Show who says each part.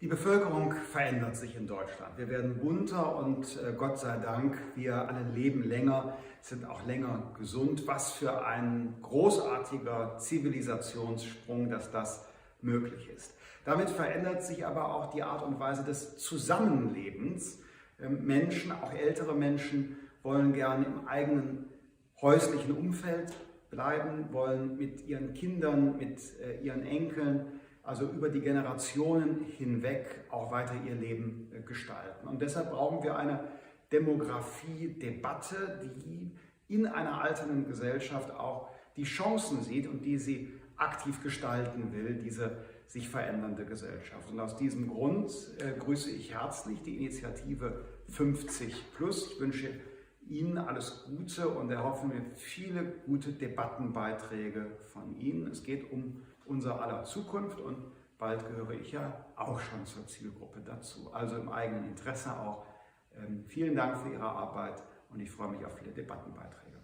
Speaker 1: Die Bevölkerung verändert sich in Deutschland. Wir werden bunter und äh, Gott sei Dank, wir alle leben länger, sind auch länger gesund. Was für ein großartiger Zivilisationssprung, dass das möglich ist. Damit verändert sich aber auch die Art und Weise des Zusammenlebens. Ähm, Menschen, auch ältere Menschen, wollen gern im eigenen häuslichen Umfeld bleiben, wollen mit ihren Kindern, mit äh, ihren Enkeln also über die Generationen hinweg auch weiter ihr Leben äh, gestalten. Und deshalb brauchen wir eine Demografie-Debatte, die in einer alternden Gesellschaft auch die Chancen sieht und die sie aktiv gestalten will, diese sich verändernde Gesellschaft. Und aus diesem Grund äh, grüße ich herzlich die Initiative 50 Plus. Ich wünsche Ihnen alles Gute und erhoffe mir viele gute Debattenbeiträge von Ihnen. Es geht um unser aller Zukunft und bald gehöre ich ja auch schon zur Zielgruppe dazu. Also im eigenen Interesse auch. Ähm, vielen Dank für Ihre Arbeit und ich freue mich auf viele Debattenbeiträge.